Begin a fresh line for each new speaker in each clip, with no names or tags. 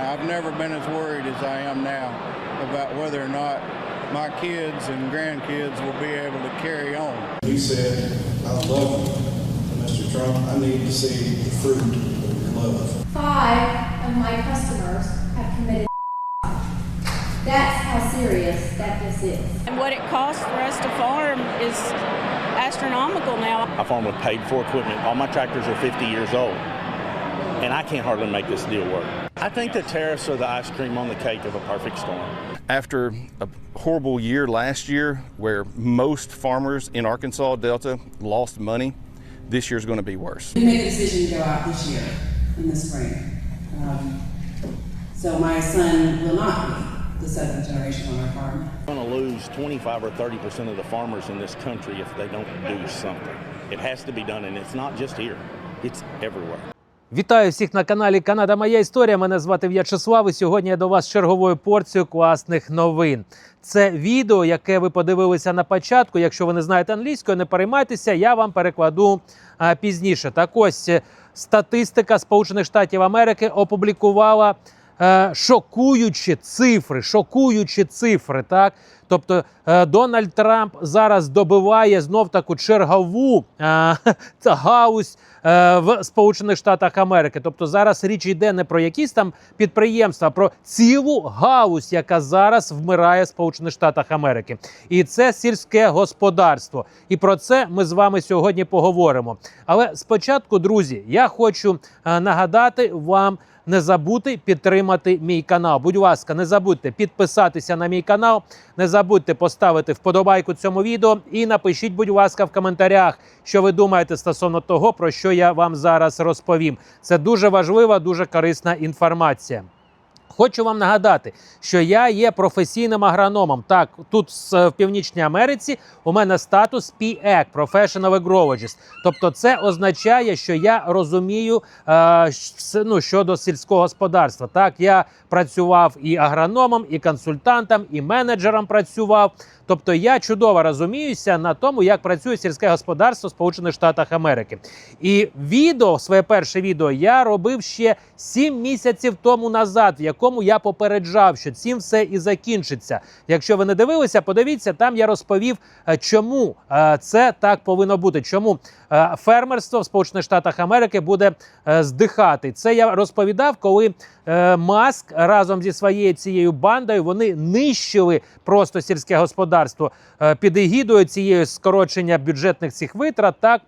now. I've never been as worried as I am now about whether or not my kids and grandkids will be able to carry on.
He said, I love you, Mr. Trump. I need to see the fruit of your love.
Five of my customers have committed. That's how serious that this is.
And what it costs for us to farm is astronomical now.
I farm with paid for equipment. All my tractors are 50 years old. And I can't hardly make this deal work. I think the tariffs are the ice cream on the cake of a perfect storm.
after a horrible year last year where most farmers in Arkansas Delta lost money, this year's going to be worse.
We made a decision to go out this year in the spring. Um, so my son will not be the seventh generation on our farm.
We're going to lose 25 or 30 percent of the farmers in this country if they don't do something. It has to be done, and it's not just here; it's everywhere.
Вітаю всіх на каналі Канада Моя історія. Мене звати В'ячеслав. І сьогодні я до вас черговою порцією класних новин. Це відео, яке ви подивилися на початку. Якщо ви не знаєте англійською, не переймайтеся, я вам перекладу а, пізніше. Так ось е, статистика Сполучених Штатів Америки опублікувала е, шокуючі цифри, шокуючі цифри. Так, тобто е, Дональд Трамп зараз добиває знов таку чергову е, та е, в Сполучених Штатах Америки. Тобто зараз річ йде не про якісь там підприємства, а про цілу галузь, яка зараз вмирає в Сполучених Штатах Америки. І це сільське господарство. І про це ми з вами сьогодні поговоримо. Але спочатку, друзі, я хочу е, нагадати вам. Не забудьте підтримати мій канал. Будь ласка, не забудьте підписатися на мій канал, не забудьте поставити вподобайку цьому відео і напишіть, будь ласка, в коментарях, що ви думаєте стосовно того, про що я вам зараз розповім. Це дуже важлива, дуже корисна інформація. Хочу вам нагадати, що я є професійним агрономом. Так, тут с- в Північній Америці у мене статус PEG Professional Agrologist. Тобто, це означає, що я розумію е, ну, щодо сільського господарства. Так, я працював і агрономом, і консультантом, і менеджером працював. Тобто я чудово розуміюся на тому, як працює сільське господарство Сполучених Штатах Америки. І відео, своє перше відео, я робив ще 7 місяців тому назад, в якому я попереджав, що цим все і закінчиться. Якщо ви не дивилися, подивіться, там я розповів, е, чому е, це так повинно бути. Чому е, фермерство в Сполучених Штатах Америки буде здихати. Це я розповідав, коли Маск разом зі своєю цією бандою вони нищили просто сільське господарство е, під егідою цієї скорочення бюджетних цих витрат. Так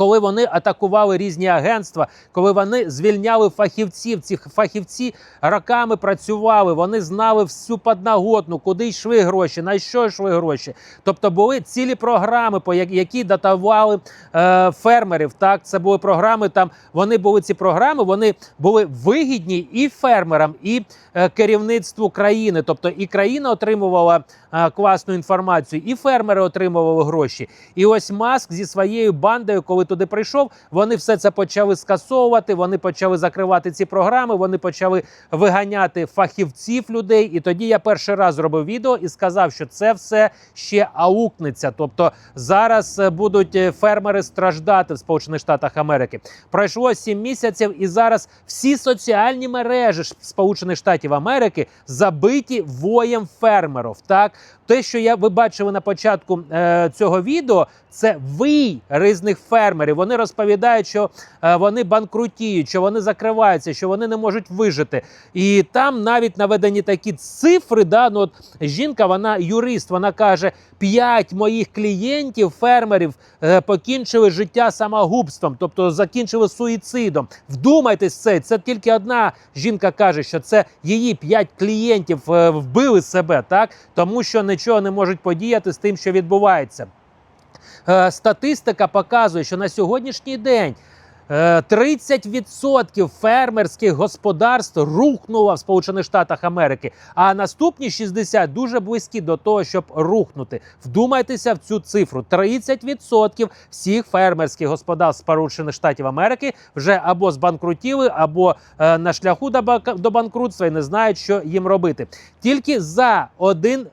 коли вони атакували різні агентства, коли вони звільняли фахівців, ці фахівці роками працювали, вони знали всю подноготну, куди йшли гроші, на що йшли гроші. Тобто були цілі програми, по які датували е, фермерів. Так, це були програми. Там вони були ці програми, вони були вигідні і фермерам, і е, керівництву країни. Тобто і країна отримувала е, класну інформацію, і фермери отримували гроші. І ось Маск зі своєю бандою, коли туди прийшов, вони все це почали скасовувати. Вони почали закривати ці програми. Вони почали виганяти фахівців людей. І тоді я перший раз зробив відео і сказав, що це все ще аукнеться. Тобто зараз е, будуть е, фермери страждати в Сполучених Штатах Америки. Пройшло 7 місяців, і зараз всі соціальні мережі Сполучених Штатів Америки забиті воєм фермерів. Так, те, що я ви бачили на початку е, цього відео, це вий різних фермерів. Вони розповідають, що е, вони банкрутіють, що вони закриваються, що вони не можуть вижити. І там навіть наведені такі цифри. Да, ну от жінка, вона юрист, вона каже: п'ять моїх клієнтів, фермерів, е, покінчили життя самогубством, тобто закінчили суїцидом. Вдумайтесь це. Це тільки одна жінка каже, що це її п'ять клієнтів е, вбили себе, так тому що нічого не можуть подіяти з тим, що відбувається. Е, Статистика показує, що на сьогоднішній день 30% фермерських господарств рухнуло в Сполучених Штатах Америки, а наступні 60% дуже близькі до того, щоб рухнути. Вдумайтеся в цю цифру: 30% всіх фермерських господарств Сполучених Штатів Америки вже або збанкрутіли, або е, на шляху до банкрутства і не знають, що їм робити. Тільки за один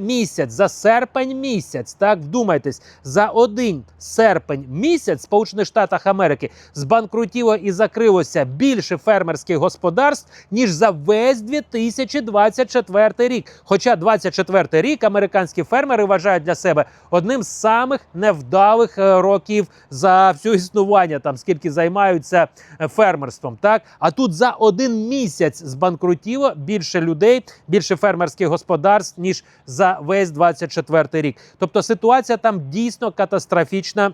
місяць, за серпень місяць, так вдумайтесь, за один серпень місяць Сполучених Штатах Америки збанкрутіло і закрилося більше фермерських господарств ніж за весь 2024 рік. Хоча 24 рік американські фермери вважають для себе одним з самих невдалих е, років за всю існування, там скільки займаються е, фермерством. Так а тут за один місяць збанкрутіло більше людей, більше фермерських господарств ніж за весь 24 рік. Тобто ситуація там дійсно катастрофічна.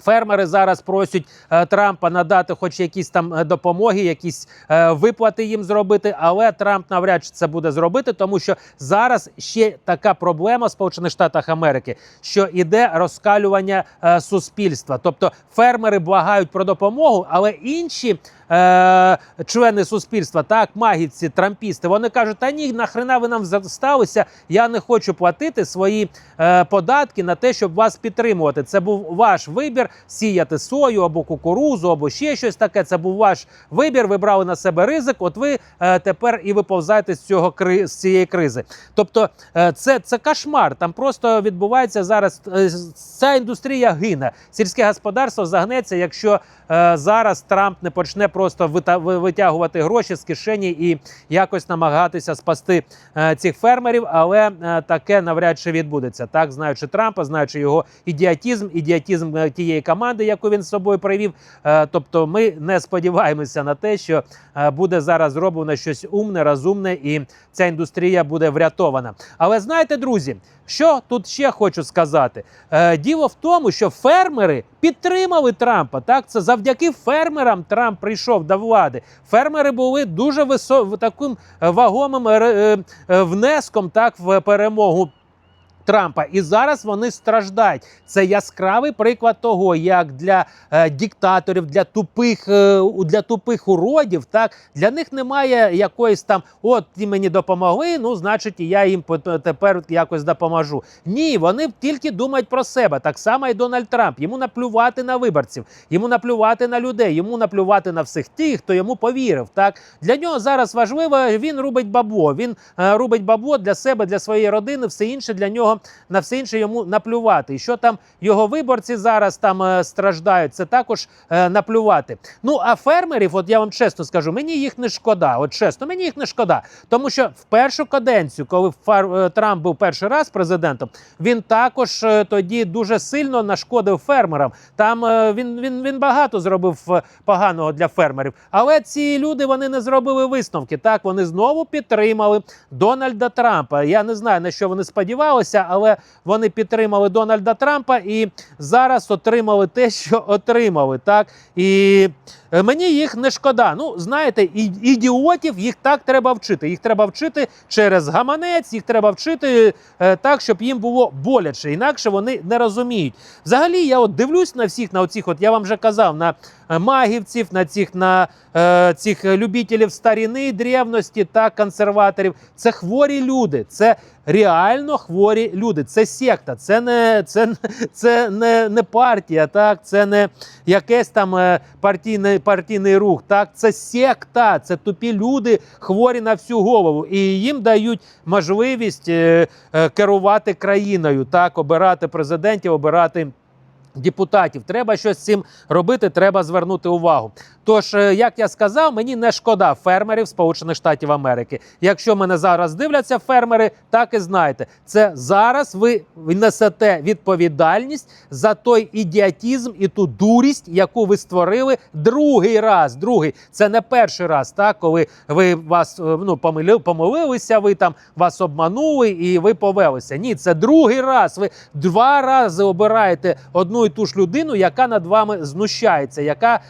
Фермери зараз просять е, Трампа надати хоч якісь там е, допомоги, якісь е, виплати їм зробити. Але Трамп навряд чи це буде зробити, тому що зараз ще така проблема в Сполучених Штатах Америки, що іде розкалювання суспільства. Тобто фермери благають про допомогу, але інші. Е, члени суспільства, так, магівці, трампісти, вони кажуть, та ні, нахрена ви нам сталися, я не хочу платити свої е, податки на те, щоб вас підтримувати. Це був ваш вибір сіяти сою або кукурузу, або ще щось таке. Це був ваш вибір. Ви брали на себе ризик. От ви е, тепер і виповзаєте з цього кри з цієї кризи. Тобто, е, це, це кошмар. Там просто відбувається зараз. Е, ця індустрія гине. Сільське господарство загнеться, якщо е, зараз Трамп не почне просто витягувати гроші з кишені і якось намагатися спасти е, цих фермерів, але е, таке навряд чи відбудеться. Так, знаючи Трампа, знаючи його ідіотізм, ідіотізм е, тієї команди, яку він з собою привів. Тобто, ми не сподіваємося на те, що буде зараз зроблено щось умне, розумне, і ця індустрія буде врятована. Але знаєте, друзі, що тут ще хочу сказати? Е, діло в тому, що фермери підтримали Трампа. Так, це завдяки фермерам Трамп прийшов до влади. Фермери були дуже висо... таким е, вагомим е, е, внеском так в перемогу. Трампа, і зараз вони страждають. Це яскравий приклад того, як для е, диктаторів, для тупих, е, для тупих уродів, так для них немає якоїсь там, от ті мені допомогли, ну значить, я їм тепер якось допоможу. Ні, вони тільки думають про себе. Так само і Дональд Трамп. Йому наплювати на виборців, йому наплювати на людей, йому наплювати на всіх тих, хто йому повірив. Так для нього зараз важливо, він робить бабло. Він е, робить бабло для себе, для своєї родини, все інше для нього на все інше йому наплювати. І що там його виборці зараз там е, страждають, це також е, наплювати. Ну а фермерів, от я вам чесно скажу, мені їх не шкода. От чесно, мені їх не шкода. Тому що в першу каденцію, коли фар, е, Трамп був перший раз президентом, він також тоді дуже сильно нашкодив фермерам. Там він, він, він багато зробив поганого для фермерів. Але ці люди вони не зробили висновки. Так вони знову підтримали Дональда Трампа. Я не знаю на що вони сподівалися, але вони підтримали Дональда Трампа і зараз отримали те, що отримали. Так і мені їх не шкода. Ну знаєте, ідіотів їх так треба вчити. Їх треба вчити через гаманець, їх треба вчити е, так, щоб їм було боляче. Інакше вони не розуміють. Взагалі, я от дивлюсь на всіх, на оцих, от я вам вже казав, на е, магівців, на цих на е, цих любителів старіни, древності та консерваторів. Це хворі люди. Це реально хворі люди. Це секта, це не це, це не, не партія, так це не якесь там е, партійний, рух. Так, це секта, це тупі люди, хворі на всю голову, і їм дають можливість е, е, керувати країною, так, обирати президентів, обирати. Депутатів треба щось з цим робити, треба звернути увагу. Тож, е, як я сказав, мені не шкода фермерів Сполучених Штатів Америки. Якщо мене зараз дивляться фермери, так і знайте, це зараз ви несете відповідальність за той ідіотізм і ту дурість, яку ви створили другий раз. Другий це не перший раз, так коли ви вас е, ну помили, помилилися, ви там вас обманули і ви повелися. Ні, це другий раз. Ви два рази обираєте одну і ту ж людину, яка над вами знущається, яка е,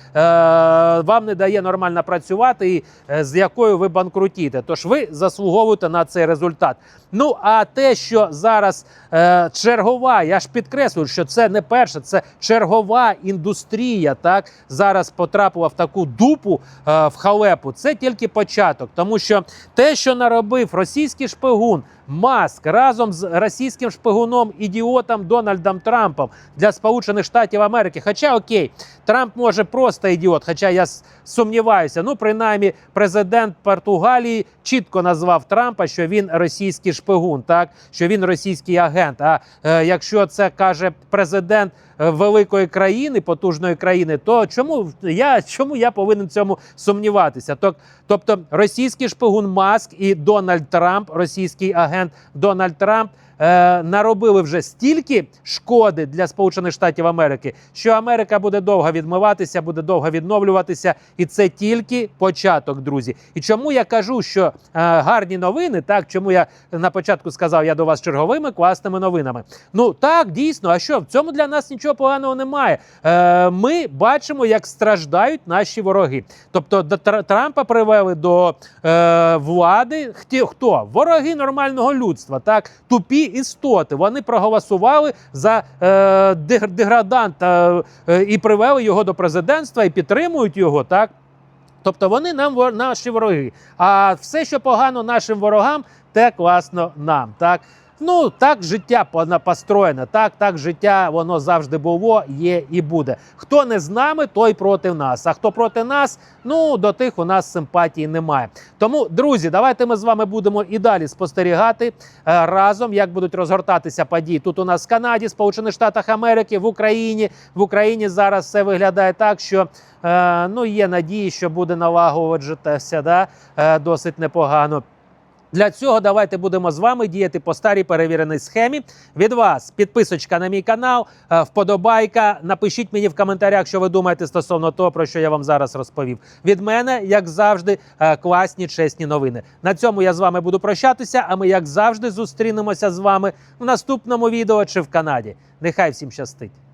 вам не дає нормально працювати, і е, з якою ви банкрутіте. Тож ви заслуговуєте на цей результат. Ну а те, що зараз е, чергова, я ж підкреслюю, що це не перша, це чергова індустрія. Так зараз потрапила в таку дупу е, в халепу. Це тільки початок, тому що те, що наробив російський шпигун. Маск разом з російським шпигуном ідіотом Дональдом Трампом для Сполучених Штатів Америки. Хоча окей, Трамп може просто ідіот, хоча я сумніваюся. Ну, принаймні, президент Португалії чітко назвав Трампа, що він російський шпигун, так що він російський агент. А е, якщо це каже президент великої країни, потужної країни, то чому я чому я повинен цьому сумніватися? Тобто російський шпигун Маск і Дональд Трамп, російський агент Дональд Трамп. Е, наробили вже стільки шкоди для Сполучених Штатів Америки, що Америка буде довго відмиватися, буде довго відновлюватися, і це тільки початок, друзі. І чому я кажу, що е, гарні новини, так чому я на початку сказав я до вас черговими класними новинами. Ну так, дійсно, а що в цьому для нас нічого поганого немає. Е, ми бачимо, як страждають наші вороги. Тобто до Тр- Трампа привели до е, влади хто? Вороги нормального людства, так тупі істоти. Вони проголосували за е, деграданта е, і привели його до президентства і підтримують його, так. Тобто вони нам наші вороги. А все, що погано нашим ворогам, те класно нам. Так ну так життя построєне. Так, так життя воно завжди було, є і буде. Хто не з нами, той проти нас. А хто проти нас, ну до тих у нас симпатії немає. Тому, друзі, давайте ми з вами будемо і далі спостерігати е, разом, як будуть розгортатися події тут у нас в Канаді, Сполучених Штатах Америки, в Україні. В Україні зараз все виглядає так, що е, ну є надії, що буде налагоджуватися да, е, досить непогано. Для цього давайте будемо з вами діяти по старій перевіреній схемі. Від вас підписочка на мій канал, е, вподобайка. Напишіть мені в коментарях, що ви думаєте стосовно того, про що я вам зараз розповів. Від мене, як завжди, е, класні чесні новини. На цьому я з вами буду прощатися. А ми, як завжди, зустрінемося з вами в наступному відео чи в Канаді. Нехай всім щастить!